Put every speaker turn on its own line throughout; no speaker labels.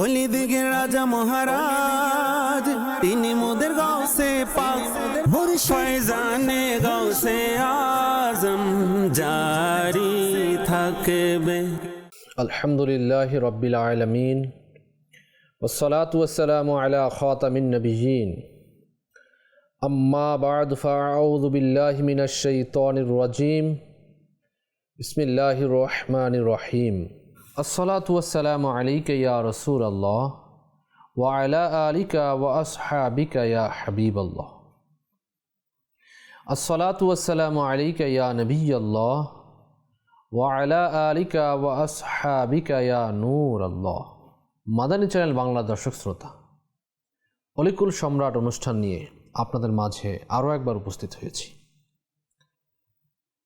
অলি দিঘের রাজা মহারাজ তিনি মোদের গাঁসে পাক ফয়জানে গাঁসে আজম জারি থাকবে
الحمد لله رب العالمين والصلاة والسلام على خاتم النبيين أما بعد فأعوذ بالله من الشيطان الرجيم بسم الله الرحمن الرحيم আসসালাতাম আলিকা রসুল আল্লাহ ওয়ালা আলিকা ওয়া আসহাবিকা হাবিব আল্লাহ আসসালাতাম আলিকা নবী আল্লাহ ওয়ালা আলিকা ওয়া আসহাবিকা নূর আল্লাহ মাদানী চ্যানেল বাংলা দর্শক শ্রোতা, অলিকুল সম্রাট অনুষ্ঠান নিয়ে আপনাদের মাঝে আরও একবার উপস্থিত হয়েছি।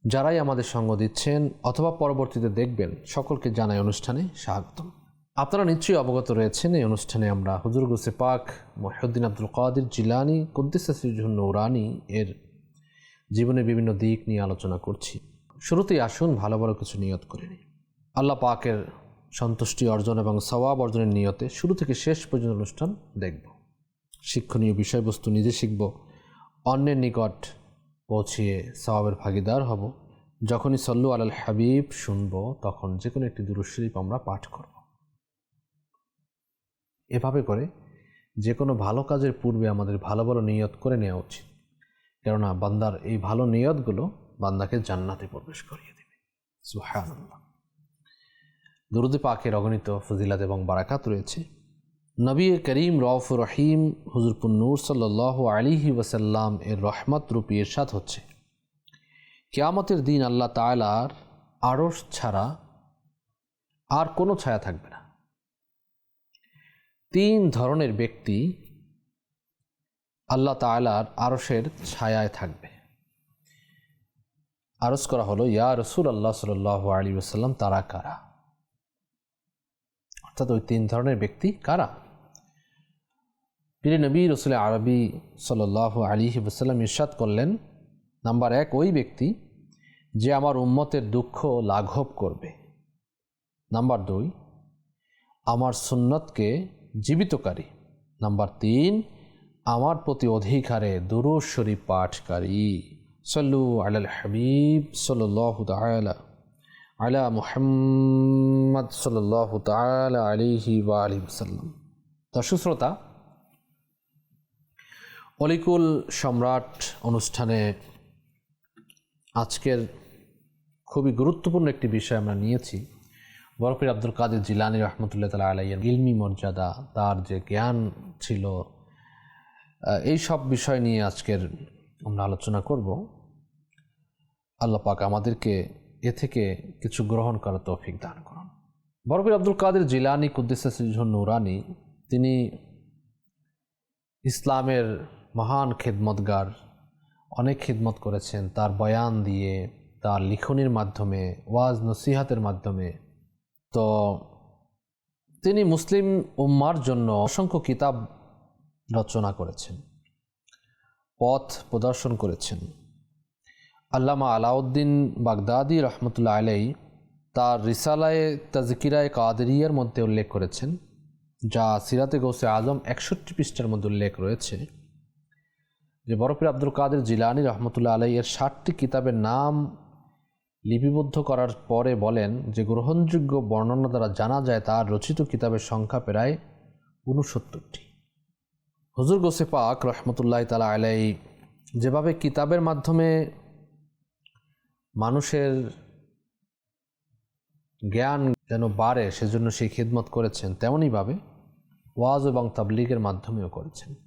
যারাই আমাদের সঙ্গ দিচ্ছেন অথবা পরবর্তীতে দেখবেন, সকলকে জানাই অনুষ্ঠানে স্বাগতম। আপনারা নিশ্চয়ই অবগত রয়েছেন, এই অনুষ্ঠানে আমরা হুজুর গুসে পাক মহিউদ্দিন আব্দুল কাদির জিলানি কুদ্দিসুল নৌরানি এর জীবনের বিভিন্ন দিক নিয়ে আলোচনা করছি। শুরুতেই আসুন, ভালো ভালো কিছু নিয়ত করে নিই। আল্লাহ পাকের সন্তুষ্টি অর্জন এবং সওয়াব অর্জনের নিয়তে শুরু থেকে শেষ পর্যন্ত অনুষ্ঠান দেখব। শিক্ষণীয় বিষয়বস্তু নিজে শিখব, অন্যের নিকট পৌঁছিয়ে সওয়াবের ভাগিদার হব। যখনই সল্লু আলাল হাবিব শুনব, তখন যে কোনো একটি দুরুশরীফ আমরা পাঠ করব। এভাবে করে যে কোনো ভালো কাজের পূর্বে আমাদের ভালো ভালো নিয়ত করে নেওয়া উচিত। কেননা বান্দার এই ভালো নিয়তগুলো বান্দাকে জান্নাতে প্রবেশ করিয়ে দেবে। সুহানুল্লাহ দুরুদে পাকের অগণিত ফজিলাত এবং বারাকাত রয়েছে। নবী করিম রউফ রহিম হুজুরপুর নূর সাল্লাহ আলিহি ওয়াসাল্লাম এর রহমত রূপী এরশাদ হচ্ছে। কেয়ামতের দিন আল্লাহ তালার আড়স ছাড়া আর কোনো ছায়া থাকবে না। তিন ধরনের ব্যক্তি আল্লাহ তালার আরসের ছায়ায় থাকবে। আরজ করা হলো, ইয়া রসুল আল্লাহ সাল আলী আসাল্লাম তারা কারা? অর্থাৎ ওই তিন ধরনের ব্যক্তি কারা? পীর নবী রসুল আরবি সাল আলী ওসাল্লাম ইরশাদ করলেন, নাম্বার এক, ওই ব্যক্তি যে আমার উম্মতের দুঃখ লাঘব করবে। নাম্বার দুই, আমার সুন্নতকে জীবিতকারী। নাম্বার তিন, আমার প্রতি অধিকারে দুরুজ শরীফ পাঠকারী। সল্লু আলাল হাবিব সাল্লাহ তালা আলা মুহাম্মদ সাল্লাহ তালা আলিহি বা আলি সাল্লাম দর্শক শ্রোতা, অলিকুল সম্রাট অনুষ্ঠানে আজকের খুবই গুরুত্বপূর্ণ একটি বিষয় আমরা নিয়েছি। বরফির আব্দুল কাদের জিলানি রহমতুল্লাহ তালা আলাইয়ের ইলমি মর্যাদা, তার যে জ্ঞান ছিল এই সব বিষয় নিয়ে আজকের আমরা আলোচনা করব। আল্লাহ পাক আমাদেরকে এ থেকে কিছু গ্রহণ করার তৌফিক দান করুন। বরফির আব্দুল কাদের জিলানি কুদ্দিসুল নুরানি, তিনি ইসলামের মহান খেদমতগার, অনেক খিদমত করেছেন, তার বয়ান দিয়ে তার লিখনির মাধ্যমে, ওয়াজ নসিহাতের মাধ্যমে। তো তিনি মুসলিম উম্মার জন্য অসংখ্য কিতাব রচনা করেছেন, পথ প্রদর্শন করেছেন। আল্লামা আলাউদ্দিন বাগদাদি রহমতুল্লাহ আলাই তার রিসালায় তাজকিরায় কাদেরিয়ার মধ্যে উল্লেখ করেছেন, যা সিরাতে গৌসে আজম একষট্টি পৃষ্ঠার মধ্যে উল্লেখ রয়েছে। যে বরফির আব্দুল কাদের জিলানি রহমতুল্লাহ আলাই এর ষাটটি কিতাবের নাম লিপিবদ্ধ করার পরে বলেন যে গ্রহণযোগ্য বর্ণনা দ্বারা জানা যায় তার রচিত কিতাবের সংখ্যা প্রায় ঊনসত্তরটি। হুজুর গোসে পাক রহমতুল্লাহ তালা আলাই যেভাবে কিতাবের মাধ্যমে মানুষের জ্ঞান যেন বাড়ে, সেজন্য সেই খিদমত করেছেন তেমনইভাবে ওয়াজ এবং তাবলিগের মাধ্যমেও করেছেন।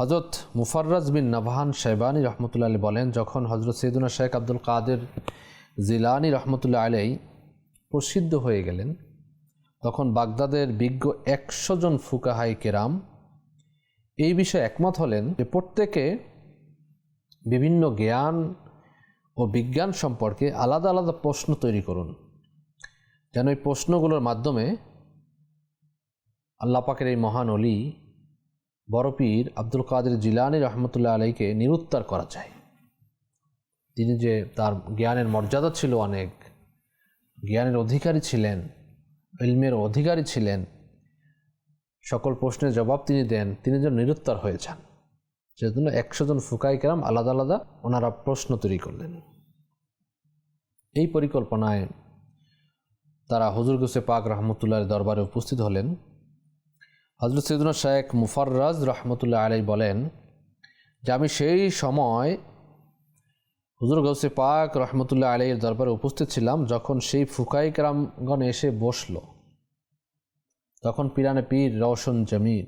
হজরত মুফাররাজ বিন নভান শেবানী রহমতুল্লা আলী বলেন, যখন হজরত সৈদুনা শেখ আব্দুল কাদের জিলানি রহমতুল্লাহ আলাই প্রসিদ্ধ হয়ে গেলেন, তখন বাগদাদের বিজ্ঞ একশো জন ফুকাহাই কেরাম এই বিষয়ে একমত হলেন যে প্রত্যেকে বিভিন্ন জ্ঞান ও বিজ্ঞান সম্পর্কে আলাদা আলাদা প্রশ্ন তৈরি করুন। যেন এই প্রশ্নগুলোর মাধ্যমে আল্লাপাকের এই মহান অলি বড়পীর আব্দুল কাদের জিলানি রহমতুল্লাহ আলাইকে নিরুত্তর করা যায়। তিনি যে তার জ্ঞানের মর্যাদা ছিল অনেক, জ্ঞানের অধিকারী ছিলেন, ইলমের অধিকারী ছিলেন, সকল প্রশ্নের জবাব তিনি দেন, তিনি যেন নিরুত্তর হয়ে যান। সেজন্য একশো জন ফুকাই কেরাম আলাদা আলাদা ওনারা প্রশ্ন তৈরি করলেন। এই পরিকল্পনায় তারা হজুর গোসে পাক রহমতুল্লাহ দরবারে উপস্থিত হলেন। হজরত সৈদুল্লাহ শেখ মুফাররাজ রহমতুল্লাহ আলাই বলেন, যে আমি সেই সময় হুজুর গৌসে পাক রহমতুল্লাহ আলাইয়ের দরবারে উপস্থিত ছিলাম যখন সেই ফুকাই কেরামগণ এসে বসল। তখন পিরানে পীর রওশন জমির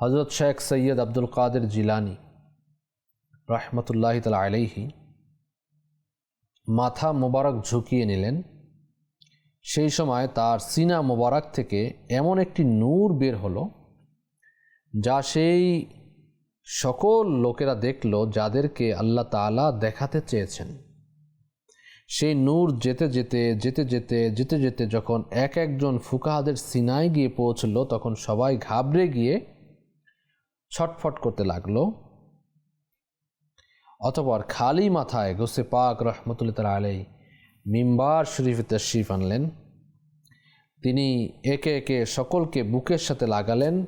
হজরত শেখ সৈয়দ আব্দুল কাদের জিলানি রহমতুল্লাহ তালা আলাইহি মাথা মোবারক ঝুঁকিয়ে নিলেন। সেই সময় তার সিনা মোবারক থেকে এমন একটি নূর বের হলো, যা সেই সকল লোকেরা দেখল যাদেরকে আল্লাহ তাআলা দেখাতে চেয়েছেন। সেই নূর যেতে যেতে যেতে যেতে যেতে যেতে যখন এক একজন ফুকাহাদের সিনায় গিয়ে পৌঁছল, তখন সবাই ঘাবড়ে গিয়ে ছটফট করতে লাগল। অতপর খালি মাথায় গোসে পাক রহমতুল্লাহ তালা আলাই মিম্বার শরীফে তশরিফ আনলেন। তিনি একে একে সকলকে বুকের সাথে লাগালেন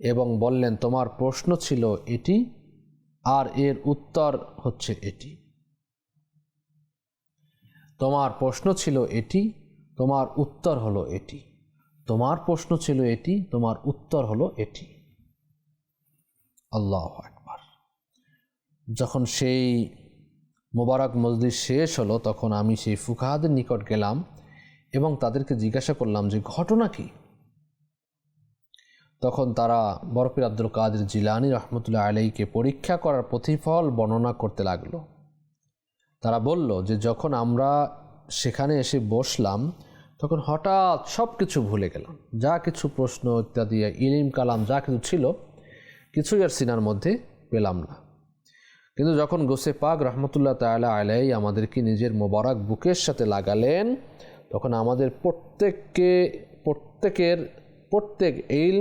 এবং বললেন, তোমার প্রশ্ন ছিল এটি, আর এর উত্তর হচ্ছে এটি। তোমার প্রশ্ন ছিল এটি, তোমার উত্তর হলো এটি। তোমার প্রশ্ন ছিল এটি, তোমার উত্তর হলো এটি। আল্লাহ একবার যখন সেই মোবারক মসজিদ শেষ হলো, তখন আমি সেই ফুকাহাদের নিকট গেলাম এবং তাদেরকে জিজ্ঞাসা করলাম যে, ঘটনা কি? তখন তারা বরফির আব্দুল কাদের জিলানি রহমতুল্লাহ আলাইকে পরীক্ষা করার প্রতিফল বর্ণনা করতে লাগল। তারা বলল যে, যখন আমরা সেখানে এসে বসলাম, তখন হঠাৎ সব কিছু ভুলে গেলাম। যা কিছু প্রশ্ন ইত্যাদি, ইলিম, কালাম, যা কিছু ছিল, কিছুই আর সিনার মধ্যে পেলাম না। কিন্তু যখন গোসে পাক রহমতুল্লাহ তালা আলাই আমাদেরকে নিজের মোবারক বুকের সাথে লাগালেন, তখন আমাদের প্রত্যেককে, প্রত্যেকের প্রত্যেক এইল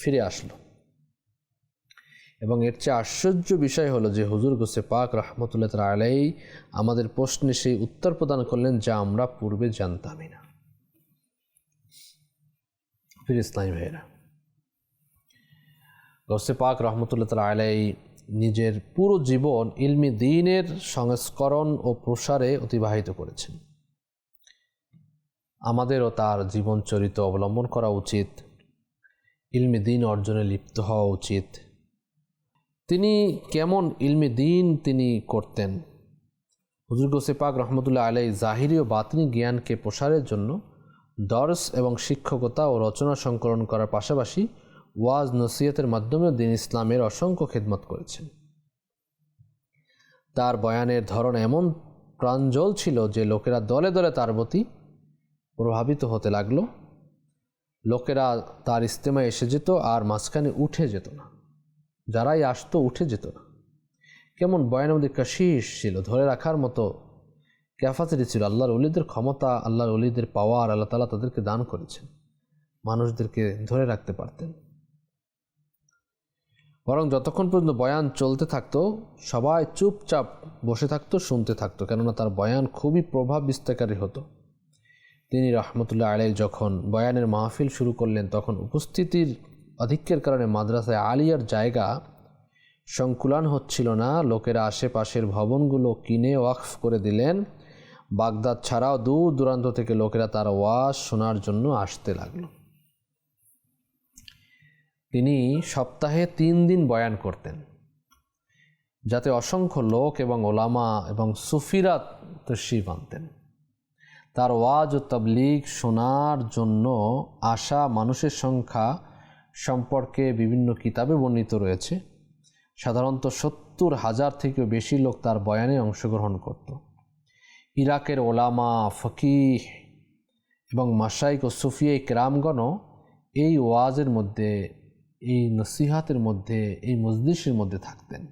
ফিরে আসলো। এবং এর চেয়ে আশ্চর্য বিষয় হলো যে হুজুর গোসে পাক রহমতুল্লাহ তালা আলাই আমাদের প্রশ্নে সেই উত্তর প্রদান করলেন যা আমরা পূর্বে জানতামই না। ফির ইসলামী ভাইয়েরা, গোসে পাক রহমতুল্লাহ তালা আলাই নিজের পুরো জীবন ইলমি দিনের সংস্করণ ও প্রসারে অতিবাহিত করেছেন। আমাদেরও তার জীবন চরিত্র অবলম্বন করা উচিত। ইলমি দিন অর্জনে লিপ্ত হওয়া উচিত। তিনি কেমন ইলমি দিন তিনি করতেন? হুজুর গোসেপাক রহমতুল্লাহ আলাই জাহিরি ও বাতিনি জ্ঞানকে প্রসারের জন্য দর্স এবং শিক্ষকতা ও রচনা সংকলন করার পাশাপাশি ওয়াজ, নসিহতের মাধ্যমে দিন ইসলামের অসংখ্য খেদমত করেছেন। তার বয়ানের ধরন এমন প্রাঞ্জল ছিল যে লোকেরা দলে দলে তার প্রতি প্রভাবিত হতে লাগল। লোকেরা তার ইস্তেমায় এসে যেত আর মাঝখানে উঠে যেত না। যারাই আসতো উঠে যেত না। কেমন বয়ানের মধ্যে কাশিস ছিল, ধরে রাখার মতো ক্যাপাসিটি ছিল। আল্লাহর অলিদের ক্ষমতা, আল্লাহর অলিদের পাওয়ার আল্লাহ তালা তাদেরকে দান করেছেন। মানুষদেরকে ধরে রাখতে পারতেন। বরং যতক্ষণ পর্যন্ত বয়ান চলতে থাকতো, সবাই চুপচাপ বসে থাকতো, শুনতে থাকতো। কেননা তার বয়ান খুবই প্রভাব বিস্তারকারী হতো। তিনি রহমতুল্লাহ আলাই যখন বয়ানের মাহফিল শুরু করলেন, তখন উপস্থিতির আধিক্যের কারণে মাদ্রাসায় আলিয়ার জায়গা সংকুলান হচ্ছিল না। লোকেরা আশেপাশের ভবনগুলো কিনে ওয়াকফ করে দিলেন। বাগদাদ ছাড়াও দূর দূরান্ত থেকে লোকেরা তার ওয়াজ শোনার জন্য আসতে লাগল। তিনি সপ্তাহে তিন দিন বয়ান করতেন। যাতে অসংখ্য লোক এবং ওলামা এবং সুফিরাত তশিব আনতেন। তার ওয়াজ ও তাবলিগ শোনার জন্য আসা মানুষের সংখ্যা সম্পর্কে বিভিন্ন কিতাবে বর্ণিত রয়েছে। সাধারণত সত্তর হাজার থেকেও বেশি লোক তার বয়ানে অংশগ্রহণ করত। ইরাকের ওলামা, ফকিহ এবং মাসাইক ও সুফিয়া কেরামগণও এই ওয়াজের মধ্যে এই নসিহাতের মধ্যে, এই মজলিসের মধ্যে থাকতেন।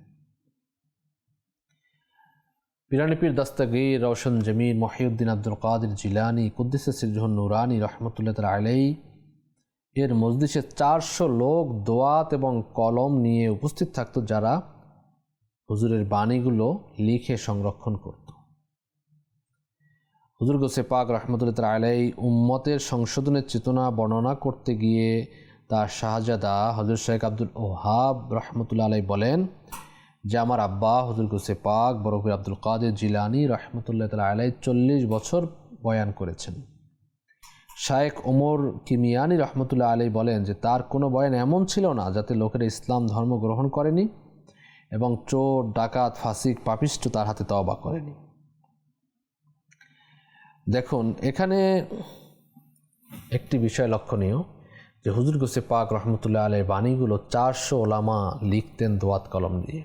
পিরানিপির দস্তগীর, রওশন জমির, মহিউদ্দিন আব্দুল কাদের জিলানি কুদ্দিস সিরজহন নুরানি রহমতুল্লাহ তাল আলাই এর মজলিসে চারশো লোক দোয়াত এবং কলম নিয়ে উপস্থিত থাকতো যারা হুজুরের বাণীগুলো লিখে সংরক্ষণ করত। হুজুর গোসে পাক রহমতুল্লাহ আলাই উম্মতের সংশোধনের চেতনা বর্ণনা করতে গিয়ে তার শাহজাদা হজরত শেখ আব্দুল ওহাব রহমতুল্লা আলাই বলেন যে আমার আব্বা হজুর গোসে পাক বরফির আব্দুল কাদের জিলানি রহমতুল্লাহ তালা আলাই চল্লিশ বছর বয়ান করেছেন। শায়েক ওমর কিমিয়ানি রহমতুল্লাহ আলী বলেন যে তার কোনো বয়ান এমন ছিল না যাতে লোকেরা ইসলাম ধর্ম গ্রহণ করেনি এবং চোর, ডাকাত ফাসিক পাপিষ্ট তার হাতে তওবা করেনি। দেখুন, এখানে একটি বিষয় লক্ষণীয়। যে হুজুর গোসে পাক রহমতুল্লাহ আলের বাণীগুলো চারশো ওলামা লিখতেন দোয়াত কলম দিয়ে।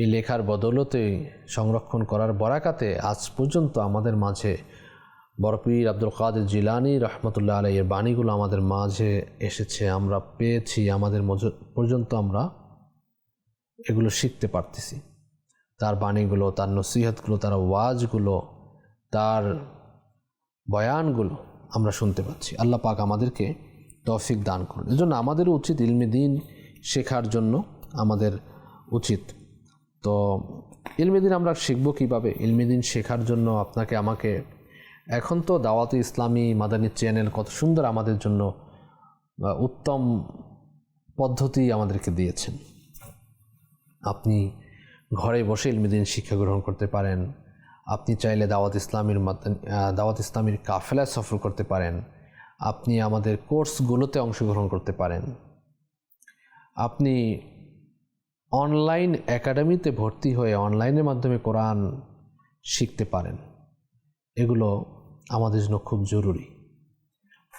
এই লেখার বদৌলতে সংরক্ষণ করার বরাকাতে আজ পর্যন্ত আমাদের মাঝে বরপীর আব্দুল কাদের জিলানি রহমতুল্লাহ আলাইয়ের বাণীগুলো আমাদের মাঝে এসেছে। আমরা পেয়েছি, আমাদের পর্যন্ত আমরা এগুলো শিখতে পারতেছি। তার বাণীগুলো, তার নসিহতগুলো, তার ওয়াজগুলো, তার বয়ানগুলো আমরা শুনতে পাচ্ছি। আল্লাহ পাক আমাদেরকে তৌফিক দান করুন। এজন্য আমাদেরও উচিত ইলমে দিন শেখার জন্য আমাদের উচিত। তো ইলমে দিন আমরা শিখব কীভাবে? ইলমে দিন শেখার জন্য আপনাকে, আমাকে এখন তো দাওয়াতে ইসলামী মাদানী চ্যানেল কত সুন্দর আমাদের জন্য উত্তম পদ্ধতি আমাদেরকে দিয়েছেন। আপনি ঘরে বসে ইলমিদিন শিক্ষা গ্রহণ করতে পারেন। আপনি চাইলে দাওয়াত ইসলামীর দাওয়াত ইসলামীর কাফেলায় সফর করতে পারেন। আপনি আমাদের কোর্সগুলোতে অংশগ্রহণ করতে পারেন। আপনি অনলাইন একাডেমিতে ভর্তি হয়ে অনলাইনের মাধ্যমে কোরআন শিখতে পারেন। এগুলো আমাদের জন্য খুব জরুরি।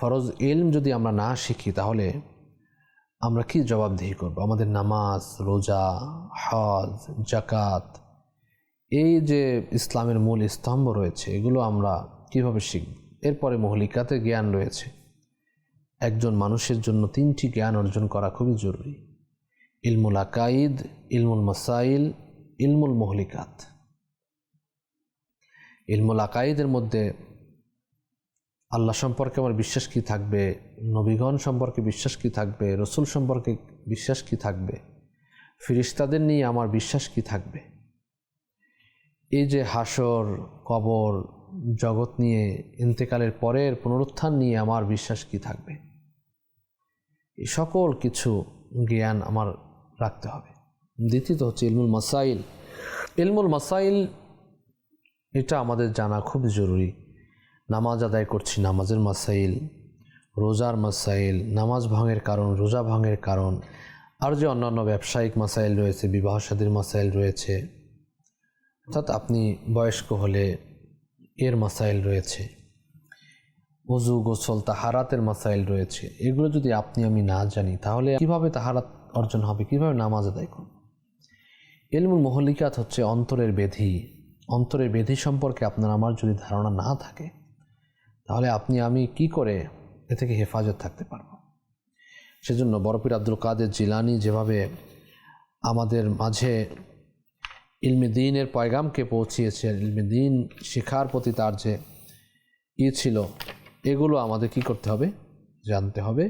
ফরজ এলম যদি আমরা না শিখি, তাহলে আমরা কি জবাবদিহি করব? আমাদের নামাজ, রোজা, হজ জাকাত এই যে ইসলামের মূল স্তম্ভ রয়েছে, এগুলো আমরা কীভাবে শিখব? এরপরে মহলিকাতে জ্ঞান রয়েছে। একজন মানুষের জন্য তিনটি জ্ঞান অর্জন করা খুবই জরুরি। ইলমুল আকাইদ ইলমুল মাসাইল, ইলমুল মহলিকাত ইলমুল আকাইদের মধ্যে আল্লাহ সম্পর্কে আমার বিশ্বাস কি থাকবে? নবীগণ সম্পর্কে বিশ্বাস কি থাকবে? রসুল সম্পর্কে বিশ্বাস কি থাকবে? ফিরিস্তাদের নিয়ে আমার বিশ্বাস কি থাকবে? এই যে হাসর, কবর জগৎ নিয়ে, ইন্তেকালের পরের পুনরুত্থান নিয়ে আমার বিশ্বাস কি থাকবে? এই সকল কিছু জ্ঞান আমার রাখতে হবে। দ্বিতীয়ত হচ্ছে ইলমুল মাসাইল। ইলমুল মাসাইল, এটা আমাদের জানা খুব জরুরি। নামাজ আদায় করছি নামাজের মাসাইল, রোজার মাসাইল, নামাজ ভাঙের কারণ, রোজা ভাঙের কারণ, আর যে অন্যান্য ব্যবসায়িক মাসাইল রয়েছে, বিবাহ সাদীর মাসাইল রয়েছে। অর্থাৎ আপনি বয়স্ক হলে এর মাসাইল রয়েছে। অজু গোসল, তাহারাতের মাসাইল রয়েছে। এগুলো যদি আপনি আমি না জানি, তাহলে কীভাবে তাহারাত অর্জন হবে? কীভাবে নামাজ আদায় করব? এলমুল মহলিকাত হচ্ছে অন্তরের বেধি। অন্তরের বেধি সম্পর্কে আপনার আমার যদি ধারণা না থাকে, তাহলে আপনি আমি কি করে এ থেকে হেফাজত থাকতে পারব? সেজন্য বরফির আব্দুল কাদের জিলানি যেভাবে আমাদের মাঝে ইলমে দিনের পয়গামকে পৌঁছিয়েছেন। ইলমে দিন শেখার প্রতি তার যে ই ছিল, এগুলো আমাদের কি করতে হবে? জানতে হবে।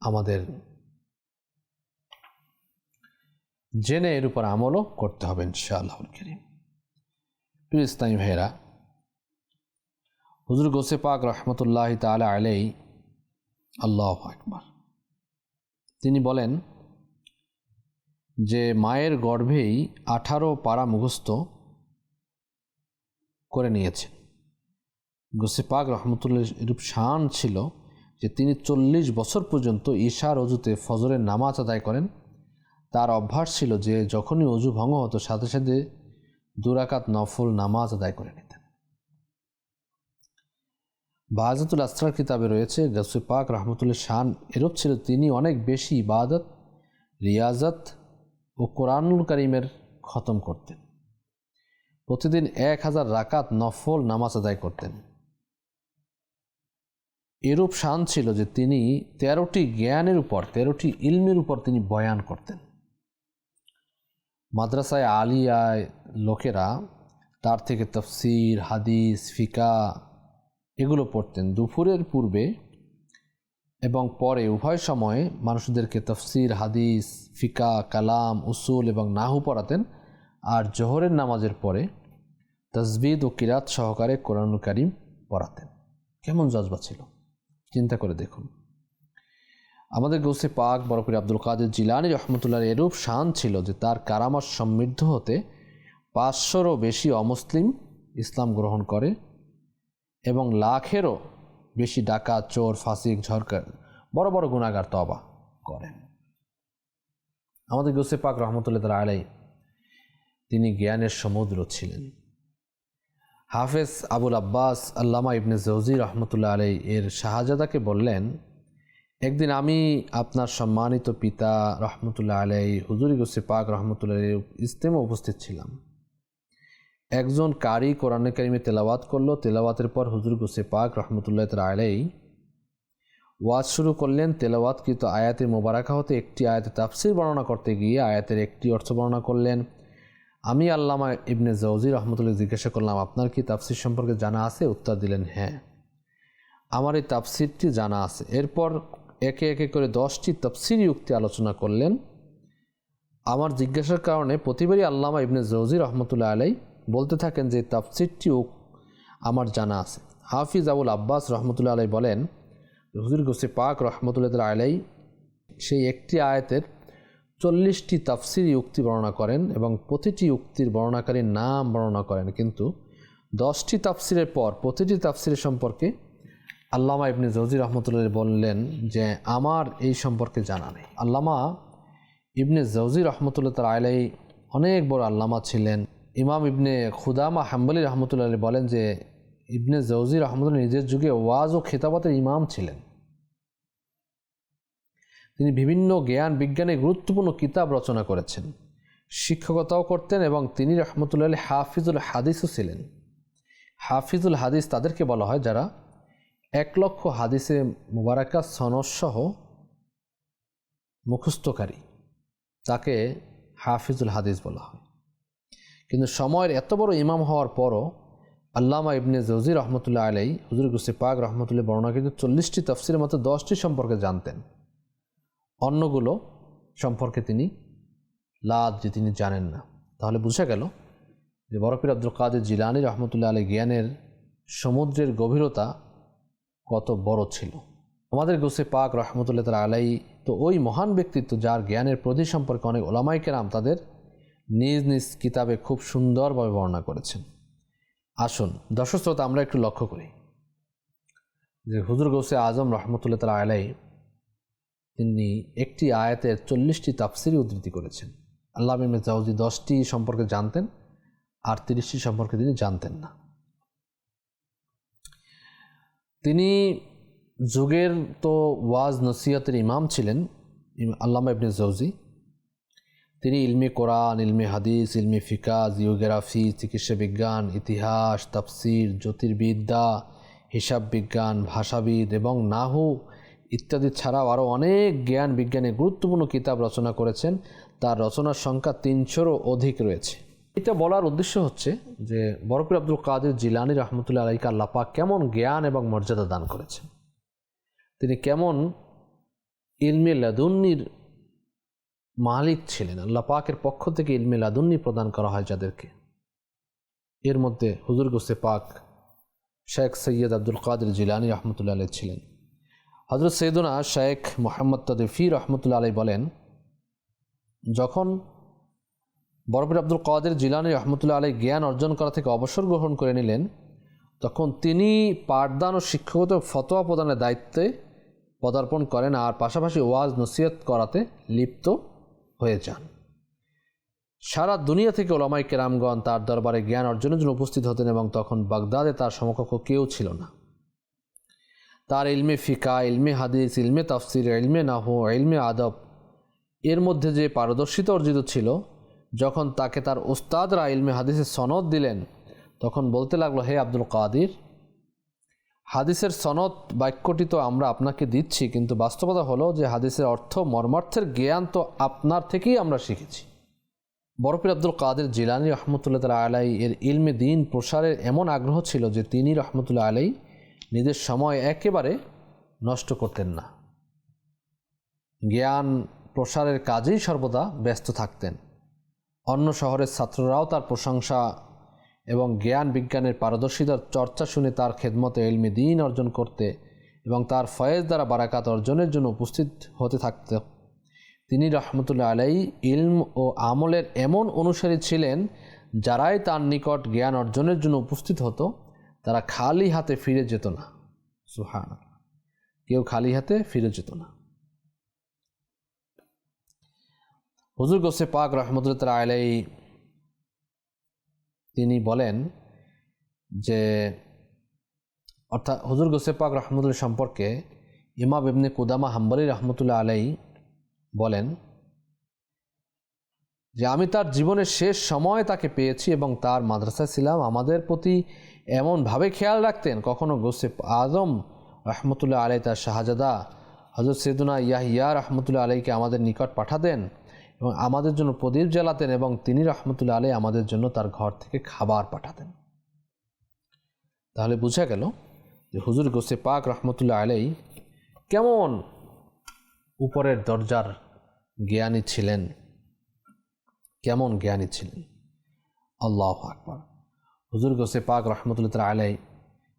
আমাদের জেনে এর উপর আমলও করতে হবে ইনশাআল্লাহ। করিম প্রিয় ইসলামী ভাইয়েরা, হুজুর গোসে পাক রহমতুল্লাহ তালা আলাই আল্লাহ আকবার। তিনি বলেন যে মায়ের গর্ভেই আঠারো পাড়া মুখস্থ করে নিয়েছেন গোসে পাক রহমতুল্লাহ এরূপ শান ছিল যে তিনি চল্লিশ বছর পর্যন্ত ঈশার অজুতে ফজরের নামাজ আদায় করেন। তার অভ্যাস ছিল যে যখনই অজু ভঙ্গ হতো, সাথে সাথে দুরাকাত নফল নামাজ আদায় করে নিতেন। বাহাজাতুল আসরার কিতাবে রয়েছে, গসে পাক রহমতুল্লাহ শান এরূপ ছিল, তিনি অনেক বেশি ইবাদত, রিয়াজত ও কোরআনুল করিমের খতম করতেন। প্রতিদিন এক হাজার রাকাত নফল নামাজ আদায় করতেন। এরূপ শান ছিল যে তিনি তেরোটি জ্ঞানের উপর, তেরোটি ইলমের উপর তিনি বয়ান করতেন। মাদ্রাসায় আলিয়ায় লোকেরা তার থেকে তফসির, হাদিস, ফিকা এগুলো পড়তেন। দুপুরের পূর্বে এবং পরে উভয় সময়ে মানুষদেরকে তফসির, হাদিস, ফিকা, কালাম, উসুল এবং নাহু পড়াতেন। আর জোহরের নামাজের পরে তসবিদ ও কিরাত সহকারে কোরআনুল কারিম পড়াতেন। কেমন জজবা ছিল? চিন্তা করে দেখুন। আমাদের গৌসে পাক বরফির আব্দুল কাদের জিলানি রহমতুল্লাহ এরূপ শান ছিল যে তার কারামত সমৃদ্ধ হতে পাঁচশোরও বেশি অমুসলিম ইসলাম গ্রহণ করে এবং লাখেরও বেশি ডাকাত, চোর ফাসিক ঝরকার বড় বড় গুণাগার তবা করেন আমাদের গোসে পাক রহমতুল্লাহ তালা আলাই তিনি জ্ঞানের সমুদ্র ছিলেন। হাফেজ আবুল আব্বাস আল্লামা ইবনে জৌজি রহমতুল্লাহ আলাই এর শাহজাদাকে বললেন, একদিন আমি আপনার সম্মানিত পিতা রহমতুল্লাহ আলাই হুজুরি গোসে পাক রহমতুল্লাহ ইস্তেমে উপস্থিত ছিলাম। একজন কারি কোরআনে কারিমে তেলাওয়াত করল, তেলাওয়াতের পর হুজুর গুসে পাক রহমতুল্লাহ তালা আলাই ওয়াজ শুরু করলেন। তেলাওয়াত তেলাওয়াতকৃত আয়াতের মোবারাকা হতে একটি আয়াতে তাফসির বর্ণনা করতে গিয়ে আয়াতের একটি অর্থ বর্ণনা করলেন। আমি আল্লামা ইবনে জৌজি রহমতুল্লাহ জিজ্ঞাসা করলাম, আপনার কি তাফসির সম্পর্কে জানা আছে? উত্তর দিলেন হ্যাঁ আমার এই তাফসিরটি জানা আছে। এরপর একে একে করে দশটি তাফসির উক্তি আলোচনা করলেন। আমার জিজ্ঞাসার কারণে প্রতিবারই আল্লামা ইবনে জৌজি রহমতুল্লাহ আলাই বলতে থাকেন যে তাফসিরটিও আমার জানা আছে। হাফিজ আবুল আব্বাস রহমতুল্লাহ আলাই বলেন, হুজুর গোসে পাক রহমতুল্লাহ আলাই সেই একটি আয়াতের চল্লিশটি তাফসির উক্তি বর্ণনা করেন এবং প্রতিটি উক্তির বর্ণনাকারীর নাম বর্ণনা করেন। কিন্তু দশটি তাফসিরের পর প্রতিটি তাফসিরের সম্পর্কে আল্লামা ইবনে জৌজি রহমতুল্লাহ বললেন যে আমার এই সম্পর্কে জানা নেই। আল্লামা ইবনে জৌজি রহমতুল্লাহ তার আলাই অনেক বড় আল্লামা ছিলেন। ইমাম ইবনে খুদামা হাম্বলি রহমতুল্লাহ বলেন যে, ইবনে জৌজি রহমতুল্লাহ নিজের যুগে ওয়াজ ও খেতাবাতের ইমাম ছিলেন। তিনি বিভিন্ন জ্ঞান, বিজ্ঞানে গুরুত্বপূর্ণ কিতাব রচনা করেছেন, শিক্ষকতাও করতেন এবং তিনি রহমতুল্লাহ আলী হাফিজুল হাদিসও ছিলেন। হাফিজুল হাদিস তাদেরকে বলা হয় যারা এক লক্ষ হাদিসে মুবারাকা সনসহ মুখস্থকারী, তাকে হাফিজুল হাদিস বলা হয়। কিন্তু সময়ের এত বড় ইমাম হওয়ার পরও আল্লামা ইবনে জৌজি রহমতুল্লাহ আলাই হুজুর গুসি পাক রহমতুল্লাহ বর্ণনা কিন্তু চল্লিশটি তফসিরের মতো দশটি সম্পর্কে জানতেন। অন্যগুলো সম্পর্কে তিনি লাদ যে তিনি জানেন না। তাহলে বোঝা গেল যে বরফির আব্দুল কাদের জিলানি রহমতুল্লাহ আলী জ্ঞানের সমুদ্রের গভীরতা কত বড় ছিল। আমাদের গোসে পাক রহমতুল্লাহ তালা আলাই তো ওই মহান ব্যক্তিত্ব যার জ্ঞানের প্রতি সম্পর্কে অনেক ওলামাইকেরাম তাদের নিজ নিজ কিতাবে খুব সুন্দরভাবে বর্ণনা করেছেন। আসুন, দর্শক আমরা একটু লক্ষ্য করি। যে হুজুর গৌসে আজম রহমতুল্লাহ তালা আলাই তিনি একটি আয়াতের চল্লিশটি তাফসিরি উদ্ধৃতি করেছেন। আল্লাহ ইমে জাউজি দশটি সম্পর্কে জানতেন, আর তিরিশটি সম্পর্কে তিনি জানতেন না। তিনি যুগের তো ওয়াজ নসিহতের ইমাম ছিলেন আল্লামা ইবনে জৌজি তিনি ইলমি কোরআন, ইলমি হাদিস, ইলমি ফিকা জিওগ্রাফি, চিকিৎসা বিজ্ঞান, ইতিহাস, তাফসির, জ্যোতির্বিদ্যা, হিসাব বিজ্ঞান, ভাষাবিদ এবং নাহু ইত্যাদি ছাড়াও আরও অনেক জ্ঞান বিজ্ঞানে গুরুত্বপূর্ণ কিতাব রচনা করেছেন। তার রচনার সংখ্যা তিনশোরও অধিক রয়েছে। এটা বলার উদ্দেশ্য হচ্ছে যে বরফির আব্দুল কাদের জিলানি রহমতুল্লাহ আলাইকে আল্লাপা কেমন জ্ঞান এবং মর্যাদা দান করেছেন। তিনি কেমন ইলমে লাদুন্নির মালিক ছিলেন। আল্লাহ পাকের পক্ষ থেকে ইলমে লাদুন্নি প্রদান করা হয় যাদেরকে। এর মধ্যে হুজুর গোসে পাক শেখ সৈয়দ আব্দুল কাদের জিলানি রহমতুল্লাহ আলাই ছিলেন। হজরত সৈদুনা শেখ মোহাম্মদ তদফি রহমতুল্লা আলাই বলেন, যখন বরফির আব্দুল কাদের জিলানি রহমতুল্লাহ আলাই জ্ঞান অর্জন করা থেকে অবসর গ্রহণ করে নিলেন, তখন তিনি পাঠদান ও শিক্ষকত ফতোয়া প্রদানের দায়িত্বে পদার্পণ করেন আর পাশাপাশি ওয়াজ নসিহত করাতে লিপ্ত হয়ে যান। সারা দুনিয়া থেকে ওলামাই কেরামগণ তার দরবারে জ্ঞান অর্জনের জন্য উপস্থিত হতেন এবং তখন বাগদাদে তার সমকক্ষ কেউ ছিল না। তার ইলমে ফিকা, ইলমে হাদিস, ইলমে তাফসির, ইলমে নাহু ইলমে আদব এর মধ্যে যে পারদর্শিতা অর্জিত ছিল, যখন তাকে তার উস্তাদরা ইলমে হাদিসের সনদ দিলেন, তখন বলতে লাগল, হে আব্দুল কাদির হাদিসের সনদ বাক্যটি তো আমরা আপনাকে দিচ্ছি, কিন্তু বাস্তবতা হলো যে হাদিসের অর্থ মর্মার্থের জ্ঞান তো আপনার থেকেই আমরা শিখেছি। বরফির আব্দুল কাদের জিলানি রহমতুল্লাহ তালা আলাই এর ইলমে দিন প্রসারের এমন আগ্রহ ছিল যে তিনি রহমতুল্লাহ আলাই নিজের সময় একেবারে নষ্ট করতেন না। জ্ঞান প্রসারের কাজেই সর্বদা ব্যস্ত থাকতেন। অন্য শহরের ছাত্ররাও তার প্রশংসা এবং জ্ঞান বিজ্ঞানের পারদর্শিতার চর্চা শুনে তার খেদমতে এলমি দিন অর্জন করতে এবং তার ফয়েজ দ্বারা বারাকাত অর্জনের জন্য উপস্থিত হতে থাকত। তিনি রহমতুল্লাহ আলাই ইলম ও আমলের এমন অনুসারী ছিলেন যারাই তার নিকট জ্ঞান অর্জনের জন্য উপস্থিত হতো, তারা খালি হাতে ফিরে যেত না। সুহান কেউ খালি হাতে ফিরে যেত না। হুজুর গোসে পাক রহমতুল্লাহ আলাই তিনি বলেন যে, অর্থাৎ হুজুর গোসে পাক রহমতুল্লাহ সম্পর্কে ইমাম ইবনে কুদামা হাম্বলি রহমতুল্লাহ আলাই বলেন যে, আমি তার জীবনের শেষ সময় তাকে পেয়েছি এবং তার মাদ্রাসায় ছিলাম। আমাদের প্রতি এমনভাবে খেয়াল রাখতেন কখনও গোসে আজম রহমতুল্লাহ আলাই তার শাহজাদা হজরত সেদুনা ইয়াহিয়া রহমতুল্লাহ আলাইকে আমাদের নিকট পাঠাতেন। এবং আমাদের জন্য প্রদীপ জ্বালাতেন এবং তিনি রহমতুল্লাহ আলাই আমাদের জন্য তার ঘর থেকে খাবার পাঠাতেন। তাহলে বোঝা গেল যে হুজুর গোসে পাক রহমতুল্লাহ আলাই কেমন উপরের দরজার জ্ঞানী ছিলেন? কেমন জ্ঞানী ছিলেন? আল্লাহ আকবর। হুজুর গোসে পাক রহমতুল্লাহ আলাই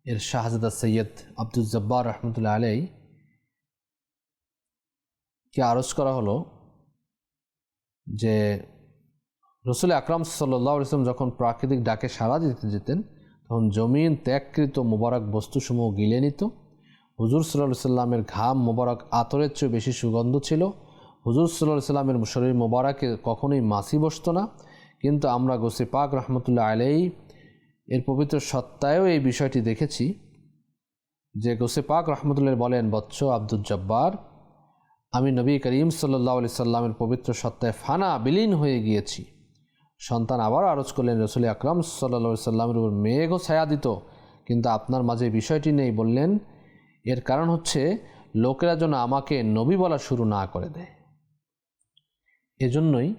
এর শাহজাদা সৈয়দ আব্দুল জব্বার রহমতুল্লাহ আলাই কে আরজ করা হলো যে রসুল আকরাম সাল্লাহ ইসলাম যখন প্রাকৃতিক ডাকে সাড়া দিতে যেতেন, তখন জমিন ত্যাগকৃত মোবারক বস্তুসমূহ গিলে নিত। হুজুর সাল্লাহ সাল্লামের ঘাম মোবারক আতরের চেয়ে বেশি সুগন্ধ ছিল। হুজুর সাল্লাহ সাল্লামের শরীর মোবারকে কখনোই মাসি বসত না। কিন্তু আমরা গোসে পাক রহমতুল্লাহ আলাই এর পবিত্র সত্তায়ও এই বিষয়টি দেখেছি যে গোসে পাক রহমতুল্লাহ বলেন, বৎস আব্দুল জব্বার আমি নবী করিম সাল্লাহ আলি সাল্লামের পবিত্র সত্তায় ফানা বিলীন হয়ে গিয়েছি। সন্তান আবার আরজ করলেন, রসুল আকরাম সাল্লা সাল্লামের উপর মেঘও ছায়া দিত, কিন্তু আপনার মাঝে বিষয়টি নেই। বললেন, এর কারণ হচ্ছে, লোকেরা যেন আমাকে নবী বলা শুরু না করে দেয়। এজন্যই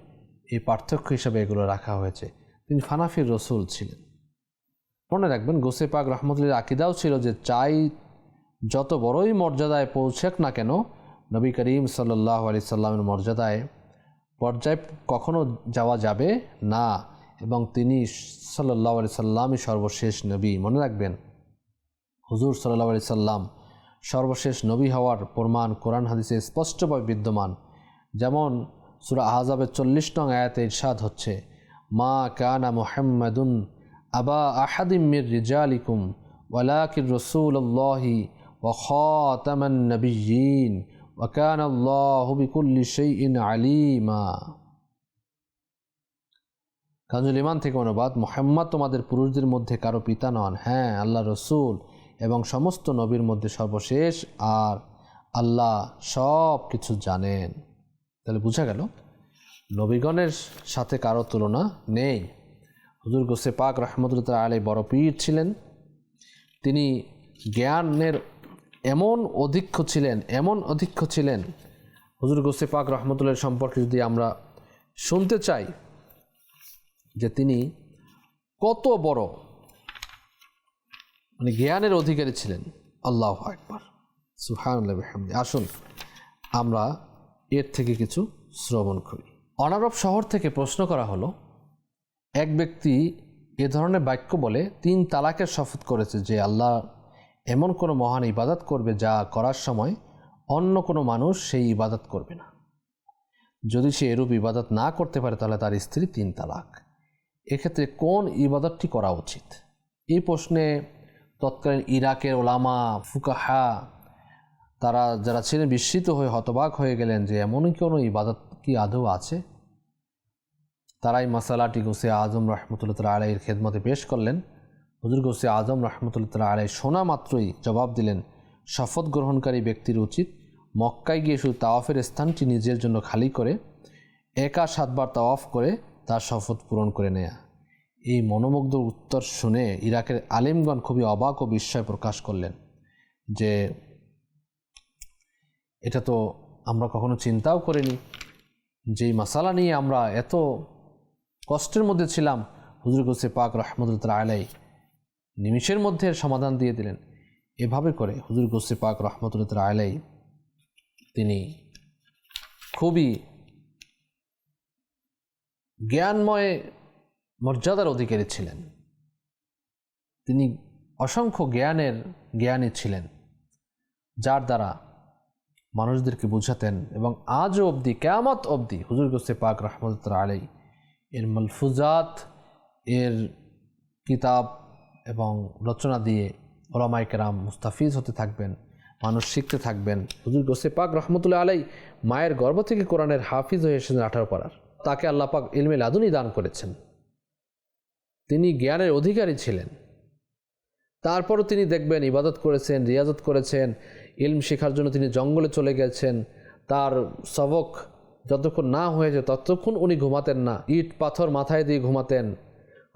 এই পার্থক্য হিসাবে এগুলো রাখা হয়েছে। তিনি ফানাফির রসুল ছিলেন। মনে রাখবেন, গোসে পাক রহমতুল্লাহ আকিদাও ছিল যে, চাই যত বড়ই মর্যাদায় পৌঁছেক না কেন নবী করিম সাল্লাহ আলি সাল্লামের মর্যাদায় পর্যায়ে কখনো যাওয়া যাবে না এবং তিনি সাল্লাহ আলি সাল্লামই সর্বশেষ নবী। মনে রাখবেন, হুজুর সাল্লাহ আলি সাল্লাম সর্বশেষ নবী হওয়ার প্রমাণ কোরআন হাদিসে স্পষ্টভাবে বিদ্যমান। যেমন সুরা আহজাবের চল্লিশ নং আয়াতে ইরশাদ হচ্ছে, মা কানা মোহাম্মদুন আবা আহাদিম মির রিজালিকুম ওয়ালাকির রসুল্লাহি ওখাতামান নবীন ওয়াকান আল্লাহ বিকুল্লি শাইইন আলিমা। কাজুল ইমান থেকে অনুবাদ, মোহাম্মদ তোমাদের পুরুষদের মধ্যে কারও পিতা নন। হ্যাঁ আল্লাহ রসুল এবং সমস্ত নবীর মধ্যে সর্বশেষ আর আল্লাহ সব কিছু জানেন। তাহলে বোঝা গেল, নবীগণের সাথে কারও তুলনা নেই। হুজুর গোসে পাক রহমতুল্লাহ আলী বড় পীর ছিলেন। তিনি জ্ঞানের এমন অধিক্ষ ছিলেন, এমন অধিক্ষ ছিলেন। হুজুর গোসে পাক রহমতুল্লাহ সম্পর্কে যদি আমরা শুনতে চাই যে তিনি কত বড় মানে জ্ঞানের অধিকারী ছিলেন। আল্লাহ একবার সুহান আসুন, আমরা এর থেকে কিছু শ্রবণ করি। অনারব শহর থেকে প্রশ্ন করা হলো, এক ব্যক্তি এ ধরনের বাক্য বলে, তিন তালাকের শপথ করেছে যে আল্লাহ এমন কোনো মহান ইবাদত করবে যা করার সময় অন্য কোনো মানুষ সেই ইবাদত করবে না। যদি সে এরূপ ইবাদত না করতে পারে, তাহলে তার স্ত্রী তিন তালাক। এক্ষেত্রে কোন ইবাদতটি করা উচিত? এই প্রশ্নে তৎকালীন ইরাকের ওলামা, ফুকাহা, তারা যারা ছিলেন, বিস্মিত হয়ে হতবাক হয়ে গেলেন যে এমনই কোনো ইবাদত কি আদৌ আছে? তারাই মশালাটি গোসে আজম রহমতুল্লাহ আলাইয়ের খেদমতে পেশ করলেন। হুজুর গোসে আজম রহমতুল্লাহ আলাই শোনা মাত্রই জবাব দিলেন, শপথ গ্রহণকারী ব্যক্তির উচিত মক্কায় গিয়ে শুধু তাওয়াফের স্থানটি নিজের জন্য খালি করে, একা সাতবার তাওয়াফ করে তার শপথ পূরণ করে নেয়া। এই মনোমুগ্ধ উত্তর শুনে ইরাকের আলিমগণ খুবই অবাক ও বিস্ময় প্রকাশ করলেন যে এটা তো আমরা কখনো চিন্তাও করিনি। যেই মশালা নিয়ে আমরা এত কষ্টের মধ্যে ছিলাম, হুজুর গোসে পাক রহমতুল্লাহ আলাই নিমিষের মধ্যে সমাধান দিয়ে দিলেন। এভাবে করে হুজুর গোসে পাক রহমতুল্লাহ আলাই তিনি খুবই জ্ঞানময় মর্যাদার অধিকারী ছিলেন। তিনি অসংখ্য জ্ঞানের জ্ঞানী ছিলেন, যার দ্বারা মানুষদেরকে বুঝাতেন এবং আজও অবধি, কেয়ামত অবধি হুজুর গোসে পাক রহমতুল্লাহ আলাই এর মলফুজাত, এর কিতাব এবং রচনা দিয়ে ওলামাই কেরাম মুস্তাফিজ হতে থাকবেন, মানুষ শিখতে থাকবেন। হুজুর গোসে পাক রহমতুল্লাহ আলাই মায়ের গর্ভ থেকে কোরআনের হাফিজ হয়ে এসেছেন আঠারো পাড়ার। তাকে আল্লাহ পাক ইলমে লাদুনি দান করেছেন। তিনি জ্ঞানের অধিকারী ছিলেন। তারপরও তিনি দেখবেন ইবাদত করেছেন, রিয়াজত করেছেন, ইলম শেখার জন্য তিনি জঙ্গলে চলে গেছেন। তার সবক যতক্ষণ না হয়েছে ততক্ষণ উনি ঘুমাতেন না। ইট পাথর মাথায় দিয়ে ঘুমাতেন।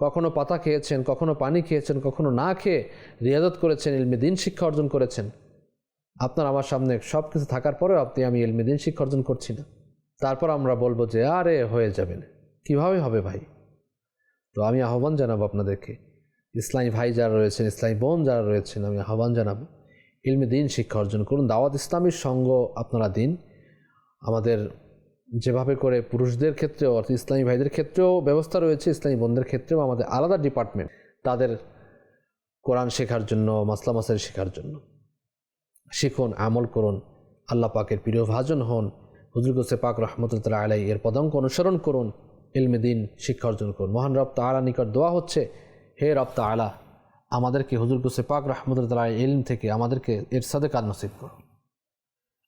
কখনো পাতা খেয়েছেন, কখনো পানি খেয়েছেন, কখনো না খেয়ে রিয়াজত করেছেন, ইলমে দিন শিক্ষা অর্জন করেছেন। আপনার আমার সামনে সব কিছু থাকার পরেও আপনি আমি ইলমে দিন শিক্ষা অর্জন করছি না। তারপর আমরা বলব যে, আরে, হয়ে যাবেন কীভাবে হবে ভাই? তো আমি আহ্বান জানাব আপনাদেরকে। ইসলামী ভাই যারা রয়েছেন, ইসলামী বোন যারা রয়েছেন, আমি আহ্বান জানাব, ইলমে দিন শিক্ষা অর্জন করুন। দাওয়াত ইসলামীর সঙ্গ আপনারা দিন। আমাদের যেভাবে করে পুরুষদের ক্ষেত্রেও, অর্থাৎ ইসলামী ভাইদের ক্ষেত্রেও ব্যবস্থা রয়েছে, ইসলামী বোনদের ক্ষেত্রেও আমাদের আলাদা ডিপার্টমেন্ট তাদের কোরআন শেখার জন্য, মাসলা মাসাইল শেখার জন্য। শিখুন, আমল করুন, আল্লাহ পাকের প্রিয় ভাজন হন, হুজুর গোসে পাক রহমতুল্লাহ আলাই এর পদাঙ্ক অনুসরণ করুন, ইলমে দিন, শিক্ষা অর্জন করুন। মহান রব তালা নিকট দোয়া হচ্ছে, হে রব আলা আমাদেরকে হুজুর গোসে পাক রহমতুল্লাহ ইলম থেকে আমাদেরকে এর সাথে কাজ নসিব করুন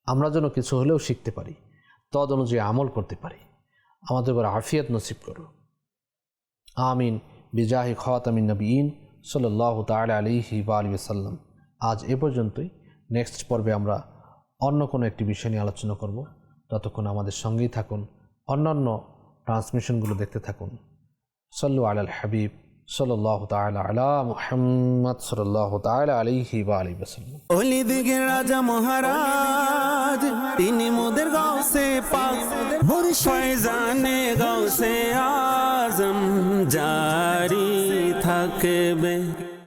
আমরা যেন কিছু হলেও শিখতে পারি। তদ অনুযায়ী আমল করতে পারি। আমাদের উপর আফিয়ত নসিব করো আমিন। বিজাহি খাতামিন নবীন সাল্লাহ তালা আলিহি বা আলী সাল্লাম আজ এ পর্যন্তই। নেক্সট পর্বে আমরা অন্য কোনো একটি বিষয় নিয়ে আলোচনা করব। ততক্ষণ আমাদের সঙ্গেই থাকুন। অন্যান্য ট্রান্সমিশনগুলো দেখতে থাকুন। সল্লু আলাল হাবিব সাল্লাহ তালা আলা মুহাম্মদ সাল্লাহ তালা আলিহি বা আলী সাল্লাম
অলি দিকে রাজা মহারাজ। তিনি মোদের গাঁওসে পাক। ফয়জানে গাঁওসে আজম জারি থাকবে।